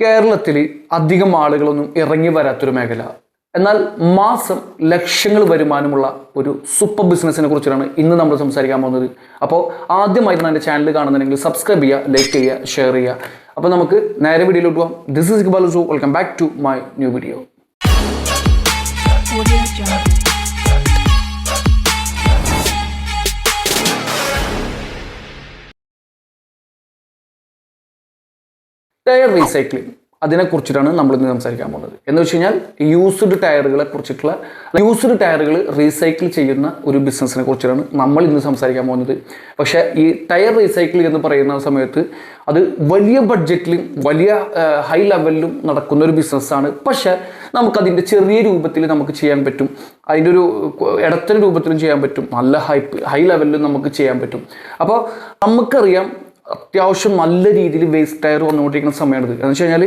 കേരളത്തിൽ അധികം ആളുകളൊന്നും ഇറങ്ങി വരാത്തൊരു മേഖല. എന്നാൽ മാസം ലക്ഷങ്ങൾ വരുമാനമുള്ള ഒരു സൂപ്പർ ബിസിനസ്സിനെ കുറിച്ചാണ് ഇന്ന് നമ്മൾ സംസാരിക്കാൻ പോകുന്നത്. അപ്പോൾ ആദ്യമായിട്ട് എന്റെ ചാനൽ കാണുന്നുണ്ടെങ്കിൽ സബ്സ്ക്രൈബ് ചെയ്യുക ലൈക്ക് ചെയ്യുക ഷെയർ ചെയ്യുക. അപ്പോൾ നമുക്ക് നേരെ വീഡിയോയിലോട്ട് പോകാം this is Iqbal welcome back to my new video tyre recycling അതിനെക്കുറിച്ചിട്ടാണ് നമ്മൾ ഇന്ന് സംസാരിക്കാൻ പോകുന്നത്. എന്ന് വെച്ച് കഴിഞ്ഞാൽ യൂസ്ഡ് ടയറുകളെ കുറിച്ചിട്ടുള്ള യൂസ്ഡ് ടയറുകൾ റീസൈക്കിൾ ചെയ്യുന്ന ഒരു ബിസിനസ്സിനെ കുറിച്ചിട്ടാണ് നമ്മൾ ഇന്ന് സംസാരിക്കാൻ പോകുന്നത്. പക്ഷേ ഈ ടയർ റീസൈക്കിൾ എന്ന് പറയുന്ന സമയത്ത് അത് വലിയ ബഡ്ജറ്റിലും വലിയ ഹൈ ലെവലിലും നടക്കുന്ന ഒരു ബിസിനസ്സാണ് പക്ഷേ നമുക്കതിന്റെ ചെറിയ രൂപത്തിൽ നമുക്ക് ചെയ്യാൻ പറ്റും. അതിന്റെ ഒരു ഇടത്തരം രൂപത്തിലും ചെയ്യാൻ പറ്റും. നല്ല ഹൈ ഹൈ ലെവലിലും നമുക്ക് ചെയ്യാൻ പറ്റും. അപ്പോൾ നമുക്കറിയാം അത്യാവശ്യം നല്ല രീതിയിൽ വേസ്റ്റ് ടയർ വന്നുകൊണ്ടിരിക്കുന്ന സമയമാണിത് എന്ന് വെച്ച് കഴിഞ്ഞാൽ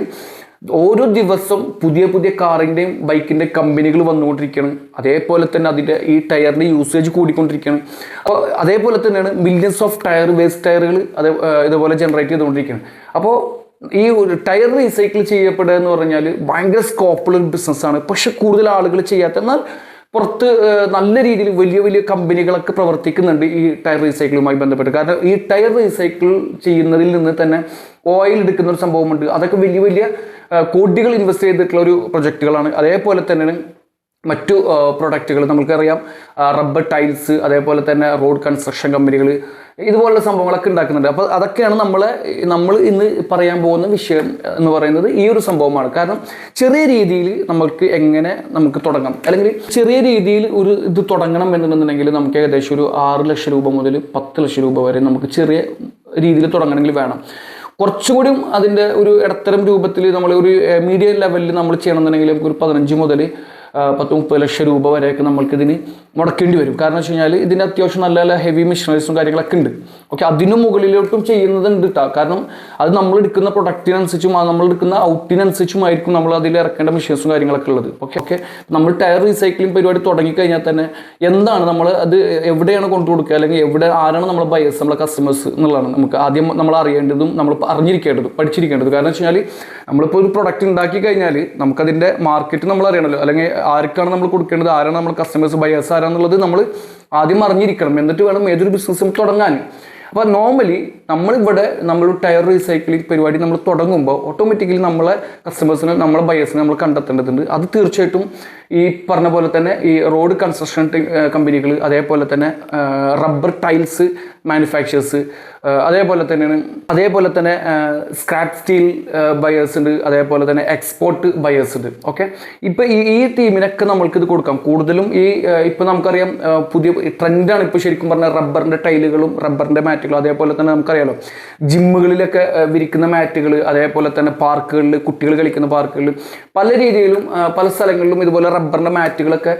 ഓരോ ദിവസം പുതിയ പുതിയ കാറിന്റെയും ബൈക്കിന്റെ കമ്പനികൾ വന്നുകൊണ്ടിരിക്കുകയാണ്. അതേപോലെ തന്നെ അതിന്റെ ഈ ടയറിന്റെ യൂസേജ് കൂടിക്കൊണ്ടിരിക്കുകയാണ്. അപ്പോൾ അതേപോലെ തന്നെയാണ് മില്യൺസ് ഓഫ് ടയർ വേസ്റ്റ് ടയറുകൾ അതേ ഇതുപോലെ ജനറേറ്റ് ചെയ്തുകൊണ്ടിരിക്കുകയാണ്. അപ്പോൾ ഈ ഒരു ടയർ റീസൈക്കിൾ ചെയ്യപ്പെടുക എന്ന് പറഞ്ഞാൽ ഭയങ്കര സ്കോപ്പുള്ള ഒരു ബിസിനസ്സാണ് പക്ഷെ കൂടുതൽ ആളുകൾ ചെയ്യാത്ത എന്നാൽ പുറത്ത് നല്ല രീതിയിൽ വലിയ വലിയ കമ്പനികളൊക്കെ പ്രവർത്തിക്കുന്നുണ്ട് ഈ ടയർ റീസൈക്കിളുമായി ബന്ധപ്പെട്ട്. കാരണം ഈ ടയർ റീസൈക്കിൾ ചെയ്യുന്നതിൽ നിന്ന് തന്നെ ഓയിൽ എടുക്കുന്ന ഒരു സംഭവമുണ്ട്. അതൊക്കെ വലിയ വലിയ കോടികൾ ഇൻവെസ്റ്റ് ചെയ്തിട്ടുള്ള ഒരു പ്രൊജക്റ്റുകളാണ് അതേപോലെ തന്നെയാണ് മറ്റു പ്രൊഡക്റ്റുകൾ നമുക്കറിയാം. റബ്ബർ ടൈൽസ് അതേപോലെ തന്നെ റോഡ് കൺസ്ട്രക്ഷൻ കമ്പനികൾ ഇതുപോലുള്ള സംഭവങ്ങളൊക്കെ ഉണ്ടാക്കുന്നുണ്ട്. അപ്പോൾ അതൊക്കെയാണ് നമ്മൾ നമ്മൾ ഇന്ന് പറയാൻ പോകുന്ന വിഷയം എന്ന് പറയുന്നത് ഈ ഒരു സംഭവമാണ്. കാരണം ചെറിയ രീതിയിൽ നമുക്ക് എങ്ങനെ നമുക്ക് തുടങ്ങാം? അല്ലെങ്കിൽ ചെറിയ രീതിയിൽ ഒരു ഇത് തുടങ്ങണം എന്നുണ്ടെന്നുണ്ടെങ്കിൽ നമുക്ക് ഏകദേശം ഒരു ആറ് ലക്ഷം രൂപ മുതൽ പത്ത് ലക്ഷം രൂപ വരെ നമുക്ക് ചെറിയ രീതിയിൽ തുടങ്ങണമെങ്കിൽ വേണം. കുറച്ചുകൂടി അതിന്റെ ഒരു ഇടത്തരം രൂപത്തിൽ നമ്മൾ ഒരു മീഡിയം ലെവലിൽ നമ്മൾ ചെയ്യണമെന്നുണ്ടെങ്കിൽ നമുക്ക് ഒരു പതിനഞ്ച് മുതൽ പത്ത് മുപ്പത് ലക്ഷം രൂപ വരെയൊക്കെ നമ്മൾക്കിതിന് മുടക്കേണ്ടി വരും. കാരണം വെച്ച് കഴിഞ്ഞാൽ ഇതിന് അത്യാവശ്യം നല്ല നല്ല ഹെവി മെഷീനറീസും കാര്യങ്ങളൊക്കെ ഉണ്ട്. ഓക്കെ അതിനു മുകളിലോട്ടും ചെയ്യുന്നതുണ്ട് കേട്ടോ കാരണം അത് നമ്മൾ എടുക്കുന്ന പ്രൊഡക്റ്റിനനുസരിച്ചും നമ്മൾ എടുക്കുന്ന ഔട്ടിനനുസരിച്ചും ആയിരിക്കും നമ്മൾ അതിൽ ഇറക്കേണ്ട മെഷീൻസും കാര്യങ്ങളൊക്കെ ഉള്ളത്. ഓക്കെ ഓക്കെ നമ്മൾ ടയർ റീസൈക്ലിംഗ് പരിപാടി തുടങ്ങിക്കഴിഞ്ഞാൽ തന്നെ എന്താണ് നമ്മൾ അത് എവിടെയാണ് കൊണ്ടു കൊടുക്കുക? അല്ലെങ്കിൽ എവിടെ ആരാണ് നമ്മളെ ബയസ് നമ്മളെ കസ്റ്റമേഴ്സ് എന്നുള്ളതാണ് നമുക്ക് ആദ്യം നമ്മൾ അറിയേണ്ടതും നമ്മൾ അറിഞ്ഞിരിക്കേണ്ടതും പഠിച്ചിരിക്കേണ്ടത്. കാരണം വെച്ച് കഴിഞ്ഞാൽ നമ്മളിപ്പോൾ ഒരു പ്രൊഡക്റ്റ് ഉണ്ടാക്കി കഴിഞ്ഞാൽ നമുക്കതിന്റെ മാർക്കറ്റ് നമ്മൾ അറിയണമല്ലോ അല്ലെങ്കിൽ ആർക്കാണ് നമ്മൾ കൊടുക്കേണ്ടത്? ആരാണ് നമ്മൾ കസ്റ്റമേഴ്സ് ബയേഴ്സ് ആരാന്നുള്ളത് നമ്മൾ ആദ്യം അറിഞ്ഞിരിക്കണം. എന്നിട്ട് വേണം ഏതൊരു ബിസിനസ്സും തുടങ്ങാൻ. അപ്പോൾ നോർമലി നമ്മളിവിടെ നമ്മൾ ടയർ റീസൈക്ലിംഗ് പരിപാടി നമ്മൾ തുടങ്ങുമ്പോൾ ഓട്ടോമാറ്റിക്കലി നമ്മളെ കസ്റ്റമേഴ്സിനെ നമ്മളെ ബയേഴ്സിനെ നമ്മൾ കണ്ടെത്തേണ്ടതുണ്ട്. അത് തീർച്ചയായിട്ടും ഈ പറഞ്ഞ പോലെ തന്നെ ഈ റോഡ് കൺസ്ട്രക്ഷൻ കമ്പനികൾ അതേപോലെ തന്നെ റബ്ബർ ടൈൽസ് മാനുഫാക്ചേഴ്സ് അതേപോലെ തന്നെയാണ് അതേപോലെ തന്നെ സ്ക്രാപ്പ് സ്റ്റീൽ ബയേഴ്സ് ഉണ്ട് അതേപോലെ തന്നെ എക്സ്പോർട്ട് ബയേഴ്സ് ഉണ്ട്. ഓക്കെ ഇപ്പം ഈ ഈ ടീമിനൊക്കെ നമ്മൾക്ക് ഇത് കൊടുക്കാം. കൂടുതലും ഈ ഇപ്പം നമുക്കറിയാം പുതിയ ട്രെൻഡാണ് ഇപ്പോൾ ശരിക്കും പറഞ്ഞാൽ റബ്ബറിന്റെ ടൈലുകളും റബ്ബറിന്റെ മാറ്റുകളും അതേപോലെ തന്നെ നമുക്കറിയാലോ ജിമ്മുകളിലൊക്കെ വിരിക്കുന്ന മാറ്റുകൾ അതേപോലെ തന്നെ പാർക്കുകളിൽ കുട്ടികൾ കളിക്കുന്ന പാർക്കുകളിൽ പല രീതിയിലും പല സ്ഥലങ്ങളിലും ഇതുപോലെ റബ്ബറിന്റെ മാറ്റുകളൊക്കെ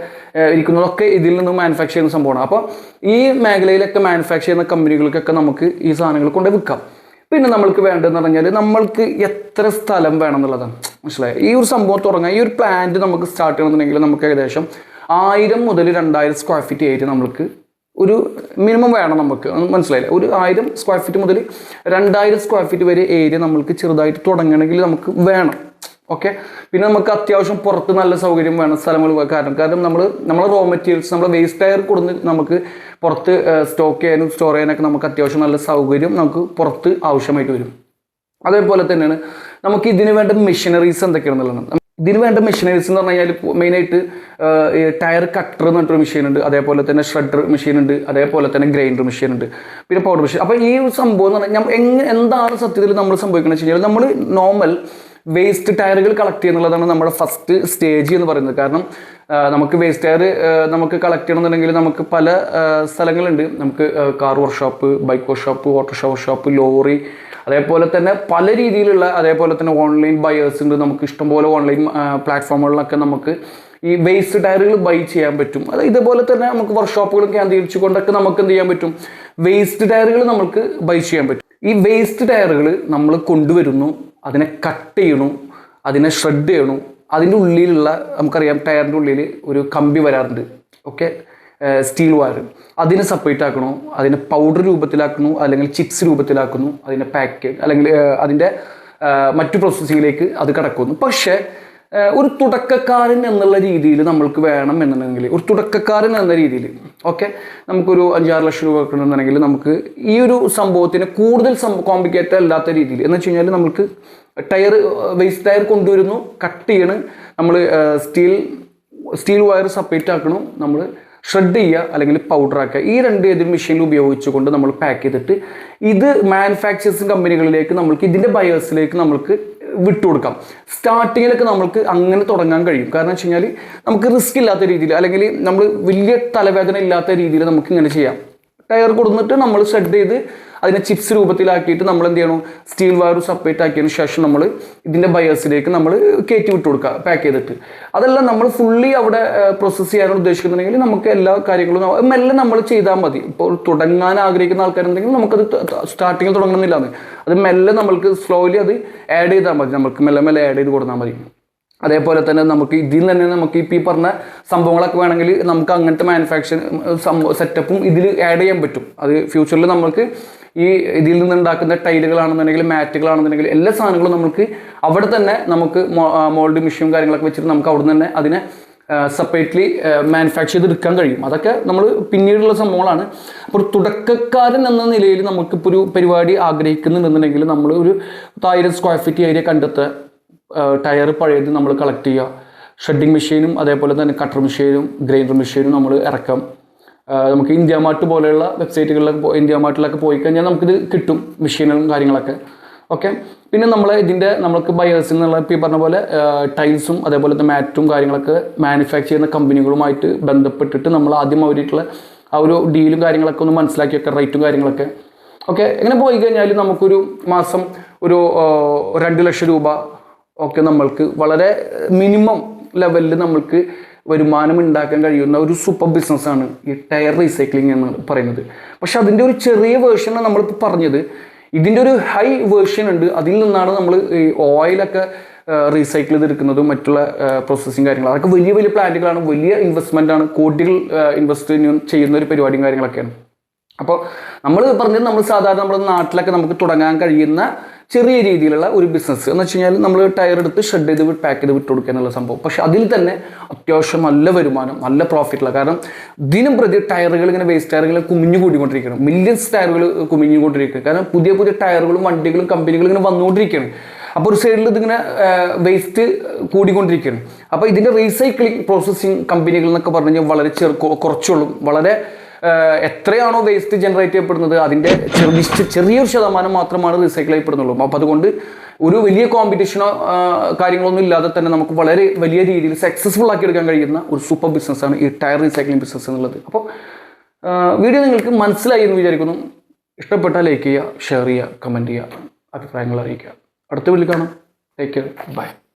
ഇരിക്കുന്നതൊക്കെ ഇതിൽ നിന്ന് മാനുഫാക്ചർ ചെയ്യുന്ന സംഭവമാണ്. അപ്പോൾ ഈ മേഖലയിലൊക്കെ മാനുഫാക്ചർ ചെയ്യുന്ന കമ്പനികൾക്കൊക്കെ നമുക്ക് ഈ സാധനങ്ങൾ കൊണ്ട് വിൽക്കാം. പിന്നെ നമ്മൾക്ക് വേണ്ടതെന്ന് പറഞ്ഞാൽ നമ്മൾക്ക് എത്ര സ്ഥലം വേണം എന്നുള്ളതാണ് മനസ്സിലായി? ഈ ഒരു സംഭവം തുടങ്ങാൻ ഈ ഒരു പ്ലാന്റ് നമുക്ക് സ്റ്റാർട്ട് ചെയ്യണമെന്നുണ്ടെങ്കിൽ നമുക്ക് ഏകദേശം ആയിരം മുതൽ രണ്ടായിരം സ്ക്വയർ ഫീറ്റ് ഏരിയ നമ്മൾക്ക് ഒരു മിനിമം വേണം നമുക്ക്. മനസ്സിലായില്ല? ഒരു ആയിരം സ്ക്വയർ ഫീറ്റ് മുതൽ രണ്ടായിരം സ്ക്വയർ ഫീറ്റ് വരെ ഏരിയ നമ്മൾക്ക് ചെറുതായിട്ട് തുടങ്ങണമെങ്കിൽ നമുക്ക് വേണം. ഓക്കെ പിന്നെ നമുക്ക് അത്യാവശ്യം പുറത്ത് നല്ല സൗകര്യം വേണം സ്ഥലങ്ങൾ കാരണം കാരണം നമ്മൾ നമ്മളെ റോ മെറ്റീരിയൽസ് നമ്മൾ വേസ്റ്റ് ടയർ കൊടുന്ന് നമുക്ക് പുറത്ത് സ്റ്റോക്ക് ചെയ്യാനും സ്റ്റോർ ചെയ്യാനൊക്കെ നമുക്ക് അത്യാവശ്യം നല്ല സൗകര്യം നമുക്ക് പുറത്ത് ആവശ്യമായിട്ട് വരും. അതേപോലെ തന്നെയാണ് നമുക്ക് ഇതിന് വേണ്ട മെഷീനറീസ് എന്തൊക്കെയാണെന്നുള്ളതാണ് ഇതിന് വേണ്ട മെഷീനറീസ് എന്ന് പറഞ്ഞു കഴിഞ്ഞാൽ മെയിനായിട്ട് ടയർ കട്ടർ എന്ന് പറഞ്ഞിട്ടൊരു മെഷീൻ ഉണ്ട്. അതേപോലെ തന്നെ ഷ്രെഡർ മെഷീൻ ഉണ്ട്. അതേപോലെ തന്നെ ഗ്രൈൻഡർ മെഷീൻ ഉണ്ട്. പിന്നെ പൗഡർ മെഷീൻ അപ്പോൾ ഈ സംഭവം എന്ന് പറഞ്ഞാൽ എങ്ങനെ എന്താണ് സത്യത്തിൽ നമ്മൾ സംഭവിക്കുന്നത് വെച്ച് കഴിഞ്ഞാൽ നമ്മൾ നോർമൽ വേസ്റ്റ് ടയറുകൾ കളക്ട് ചെയ്യുന്നുള്ളതാണ് നമ്മുടെ ഫസ്റ്റ് സ്റ്റേജ് എന്ന് പറയുന്നത്. കാരണം നമുക്ക് വേസ്റ്റ് ടയർ നമുക്ക് കളക്ട് ചെയ്യണമെന്നുണ്ടെങ്കിൽ നമുക്ക് പല സ്ഥലങ്ങളുണ്ട്. നമുക്ക് കാർ വർക്ക്ഷോപ്പ് ബൈക്ക് വർക്ക്ഷോപ്പ് ഓട്ടോഷോ വർക്ക്ഷോപ്പ് ലോറി അതേപോലെ തന്നെ പല രീതിയിലുള്ള അതേപോലെ തന്നെ ഓൺലൈൻ ബയേഴ്സ് ഉണ്ട്. നമുക്ക് ഇഷ്ടംപോലെ ഓൺലൈൻ പ്ലാറ്റ്ഫോമുകളിലൊക്കെ നമുക്ക് ഈ വേസ്റ്റ് ടയറുകൾ ബൈ ചെയ്യാൻ പറ്റും. അത് ഇതേപോലെ തന്നെ നമുക്ക് വർക്ക്ഷോപ്പുകൾ കേന്ദ്രീകരിച്ചുകൊണ്ടൊക്കെ നമുക്ക് എന്ത് ചെയ്യാൻ പറ്റും? വേസ്റ്റ് ടയറുകൾ നമുക്ക് ബൈ ചെയ്യാൻ പറ്റും. ഈ വേസ്റ്റ് ടയറുകൾ നമ്മൾ കൊണ്ടുവരുന്നു അതിനെ കട്ട് ചെയ്യണു അതിനെ ഷ്രെഡ് ചെയ്യണു. അതിന്റെ ഉള്ളിലുള്ള നമുക്കറിയാം ടയറിന്റെ ഉള്ളിൽ ഒരു കമ്പി വരാറുണ്ട്. ഓക്കെ സ്റ്റീൽ വയർ അതിനെ സെപ്പറേറ്റ് ആക്കണോ അതിനെ പൗഡർ രൂപത്തിലാക്കുന്നു അല്ലെങ്കിൽ ചിപ്സ് രൂപത്തിലാക്കുന്നു അതിനെ പാക്ക് അല്ലെങ്കിൽ അതിന്റെ മറ്റു പ്രോസസ്സിങ്ങിലേക്ക് അത് കിടക്കുന്നു. പക്ഷേ ഒരു തുടക്കക്കാരൻ എന്നുള്ള രീതിയിൽ നമ്മൾക്ക് വേണം എന്നുണ്ടെങ്കിൽ ഒരു തുടക്കക്കാരൻ എന്ന രീതിയിൽ ഓക്കെ നമുക്കൊരു അഞ്ചാറ് ലക്ഷം രൂപ കിട്ടണമെന്നുണ്ടെങ്കിൽ നമുക്ക് ഈ ഒരു സംഭവത്തിന് കൂടുതൽ കോംപ്ലിക്കേറ്റഡ് അല്ലാത്ത രീതിയിൽ എന്ന് വെച്ച് കഴിഞ്ഞാൽ നമുക്ക് ടയർ വേസ്റ്റ് ടയർ കൊണ്ടുവരുന്നു കട്ട് ചെയ്യണ് നമ്മൾ സ്റ്റീൽ സ്റ്റീൽ വയർ സെപ്പറേറ്റ് ആക്കണം നമ്മൾ ഷ്രെഡ് ചെയ്യുക അല്ലെങ്കിൽ പൗഡർ ആക്കുക. ഈ രണ്ട് ഏതൊരു മെഷീൻ ഉപയോഗിച്ചുകൊണ്ട് നമ്മൾ പാക്ക് ചെയ്തിട്ട് ഇത് മാനുഫാക്ചേഴ്സിങ് കമ്പനികളിലേക്ക് നമ്മൾക്ക് ഇതിന്റെ ബയേഴ്സിലേക്ക് നമ്മൾക്ക് വിട്ടുകൊടുക്കാം. സ്റ്റാർട്ടിങ്ങിലൊക്കെ നമുക്ക് അങ്ങനെ തുടങ്ങാൻ കഴിയും. കാരണം വെച്ച് കഴിഞ്ഞാൽ നമുക്ക് റിസ്ക് ഇല്ലാത്ത രീതിയിൽ അല്ലെങ്കിൽ നമ്മൾ വലിയ തലവേദന ഇല്ലാത്ത രീതിയിൽ നമുക്ക് ഇങ്ങനെ ചെയ്യാം. ടയർ കൊടുത്തിട്ട് നമ്മൾ സെഡ് ചെയ്ത് അതിനെ ചിപ്സ് രൂപത്തിലാക്കിയിട്ട് നമ്മൾ എന്ത് ചെയ്യണം? സ്റ്റീൽ വയർ സെപ്പറേറ്റ് ആക്കിയതിന് ശേഷം നമ്മൾ ഇതിന്റെ ബയേഴ്സിലേക്ക് നമ്മൾ കയറ്റി വിട്ട് കൊടുക്കുക പാക്ക് ചെയ്തിട്ട്. അതെല്ലാം നമ്മൾ ഫുള്ളി അവിടെ പ്രോസസ്സ് ചെയ്യാനാണ് ഉദ്ദേശിക്കുന്നുണ്ടെങ്കിൽ നമുക്ക് എല്ലാ കാര്യങ്ങളും മെല്ലെ നമ്മൾ ചെയ്താൽ മതി. ഇപ്പോൾ തുടങ്ങാൻ ആഗ്രഹിക്കുന്ന ആൾക്കാരുണ്ടെങ്കിൽ നമുക്കത് സ്റ്റാർട്ടിങ്ങിൽ തുടങ്ങണമെന്നില്ലാന്ന് അത്. മെല്ലെ നമ്മൾക്ക് സ്ലോലി അത് ആഡ് ചെയ്താൽ മതി. നമുക്ക് മെല്ലെ മെല്ലെ ആഡ് ചെയ്ത് കൊടുത്താൽ മതി. അതേപോലെ തന്നെ നമുക്ക് ഇതിൽ തന്നെ നമുക്ക് ഇപ്പം ഈ പറഞ്ഞ സംഭവങ്ങളൊക്കെ വേണമെങ്കിൽ നമുക്ക് അങ്ങനത്തെ മാനുഫാക്ചർ സെറ്റപ്പും ഇതിൽ ആഡ് ചെയ്യാൻ പറ്റും. അത് ഫ്യൂച്ചറിൽ നമുക്ക് ഈ ഇതിൽ നിന്ന് ഉണ്ടാക്കുന്ന ടൈലുകളാണെന്നുണ്ടെങ്കിൽ മാറ്റുകളാണെന്നുണ്ടെങ്കിൽ എല്ലാ സാധനങ്ങളും നമുക്ക് അവിടെ തന്നെ നമുക്ക് മോൾഡ് മെഷീനും കാര്യങ്ങളൊക്കെ വെച്ചിട്ട് നമുക്ക് അവിടെ തന്നെ അതിനെ സെപ്പറേറ്റ്ലി മാനുഫാക്ചർ ചെയ്തെടുക്കാൻ കഴിയും. അതൊക്കെ നമ്മൾ പിന്നീടുള്ള സംഭവങ്ങളാണ്. അപ്പോൾ തുടക്കക്കാരൻ എന്ന നിലയിൽ നമുക്കിപ്പോൾ ഒരു പരിപാടി ആഗ്രഹിക്കുന്നുണ്ടെന്നുണ്ടെങ്കിൽ നമ്മൾ ഒരു ആയിരം സ്ക്വയർ ഫീറ്റ് ഏരിയ കണ്ടെത്തുക. ടയർ പഴയത് നമ്മൾ കളക്ട് ചെയ്യുക. ഷെഡിങ് മെഷീനും അതേപോലെ തന്നെ കട്ടർ മെഷീനും ഗ്രൈൻഡർ മെഷീനും നമ്മൾ ഇറക്കാം. നമുക്ക് ഇന്ത്യ മാർട്ട് പോലെയുള്ള വെബ്സൈറ്റുകളിലൊക്കെ ഇന്ത്യ മാർട്ടിലൊക്കെ പോയി കഴിഞ്ഞാൽ നമുക്കിത് കിട്ടും മെഷീനുകളും കാര്യങ്ങളൊക്കെ. ഓക്കെ പിന്നെ നമ്മൾ ഇതിന്റെ നമുക്ക് ബയേഴ്സിൽ നിന്നുള്ള ഇപ്പോൾ ഈ പറഞ്ഞ പോലെ ടൈൽസും അതേപോലെ തന്നെ മാറ്റും കാര്യങ്ങളൊക്കെ മാനുഫാക്ചർ ചെയ്യുന്ന കമ്പനികളുമായിട്ട് ബന്ധപ്പെട്ടിട്ട് നമ്മൾ ആദ്യം അവരായിട്ടുള്ള ആ ഒരു ഡീലും കാര്യങ്ങളൊക്കെ ഒന്ന് മനസ്സിലാക്കി വെക്കുക റേറ്റും കാര്യങ്ങളൊക്കെ. ഓക്കെ ഇങ്ങനെ പോയി കഴിഞ്ഞാൽ നമുക്കൊരു മാസം ഒരു രണ്ട് ലക്ഷം രൂപ ഒക്കെ നമ്മൾക്ക് വളരെ മിനിമം ലെവലിൽ നമ്മൾക്ക് വരുമാനം ഉണ്ടാക്കാൻ കഴിയുന്ന ഒരു സൂപ്പർ ബിസിനസ്സാണ് ഈ ടയർ റീസൈക്ലിംഗ് എന്ന് പറയുന്നത്. പക്ഷെ അതിന്റെ ഒരു ചെറിയ വേർഷനാണ് നമ്മളിപ്പോൾ പറഞ്ഞത്. ഇതിന്റെ ഒരു ഹൈ വേർഷൻ ഉണ്ട്. അതിൽ നിന്നാണ് നമ്മൾ ഈ ഓയിലൊക്കെ റീസൈക്കിൾ ചെയ്തെടുക്കുന്നതും മറ്റുള്ള പ്രോസസ്സിങ് കാര്യങ്ങൾ അതൊക്കെ വലിയ വലിയ പ്ലാന്റുകളാണ് വലിയ ഇൻവെസ്റ്റ്മെന്റ് ആണ്. കോടികൾ ഇൻവെസ്റ്റ് ചെയ്യുന്ന ഒരു പരിപാടിയും കാര്യങ്ങളൊക്കെയാണ്. അപ്പോൾ നമ്മൾ പറഞ്ഞത് നമ്മൾ സാധാരണ നമ്മുടെ നാട്ടിലൊക്കെ നമുക്ക് തുടങ്ങാൻ കഴിയുന്ന ചെറിയ രീതിയിലുള്ള ഒരു ബിസിനസ് എന്ന് വെച്ച് കഴിഞ്ഞാൽ നമ്മൾ ടയർ എടുത്ത് ഷെഡ് ചെയ്ത് പാക്ക് ചെയ്ത് വിട്ട് കൊടുക്കുക എന്നുള്ള സംഭവം. പക്ഷെ അതിൽ തന്നെ അത്യാവശ്യം നല്ല വരുമാനം നല്ല പ്രോഫിറ്റുള്ള കാരണം ദിനം പ്രതി ടയറുകൾ ഇങ്ങനെ വേസ്റ്റ് ടയറുകൾ കുമിഞ്ഞു കൂടിക്കൊണ്ടിരിക്കണം മില്യൺസ് ടയറുകൾ കുമിഞ്ഞുകൊണ്ടിരിക്കുക കാരണം പുതിയ പുതിയ ടയറുകളും വണ്ടികളും കമ്പനികളും ഇങ്ങനെ വന്നുകൊണ്ടിരിക്കുകയാണ്. അപ്പോൾ ഒരു സൈഡിൽ ഇതിങ്ങനെ വേസ്റ്റ് കൂടിക്കൊണ്ടിരിക്കുകയാണ്. അപ്പോൾ ഇതിന്റെ റീസൈക്ലിംഗ് പ്രോസസ്സിങ് കമ്പനികൾ എന്നൊക്കെ പറഞ്ഞു കഴിഞ്ഞാൽ വളരെ ചെറു കുറച്ചുള്ളൂ. വളരെ എത്രയാണോ വേസ്റ്റ് ജനറേറ്റ് ചെയ്യപ്പെടുന്നത് അതിന്റെ ചെറിയ ചെറിയൊരു ശതമാനം മാത്രമാണ് റീസൈക്കിൾ ചെയ്യപ്പെടുന്നുള്ളൂ. അപ്പോൾ അതുകൊണ്ട് ഒരു വലിയ കോമ്പറ്റീഷനോ കാര്യങ്ങളൊന്നും ഇല്ലാതെ തന്നെ നമുക്ക് വളരെ വലിയ രീതിയിൽ സക്സസ്ഫുൾ ആക്കി എടുക്കാൻ കഴിയുന്ന ഒരു സൂപ്പർ ബിസിനസ്സാണ് ഈ ടയർ റീസൈക്ലിംഗ് ബിസിനസ് എന്നുള്ളത്. അപ്പോൾ വീഡിയോ നിങ്ങൾക്ക് മനസ്സിലായി എന്ന് വിചാരിക്കുന്നു. ഇഷ്ടപ്പെട്ടാൽ ലൈക്ക് ചെയ്യുക ഷെയർ ചെയ്യുക കമന്റ് ചെയ്യുക അഭിപ്രായങ്ങൾ അറിയിക്കുക. അടുത്ത വീട്ടിൽ കാണാം. Take care bye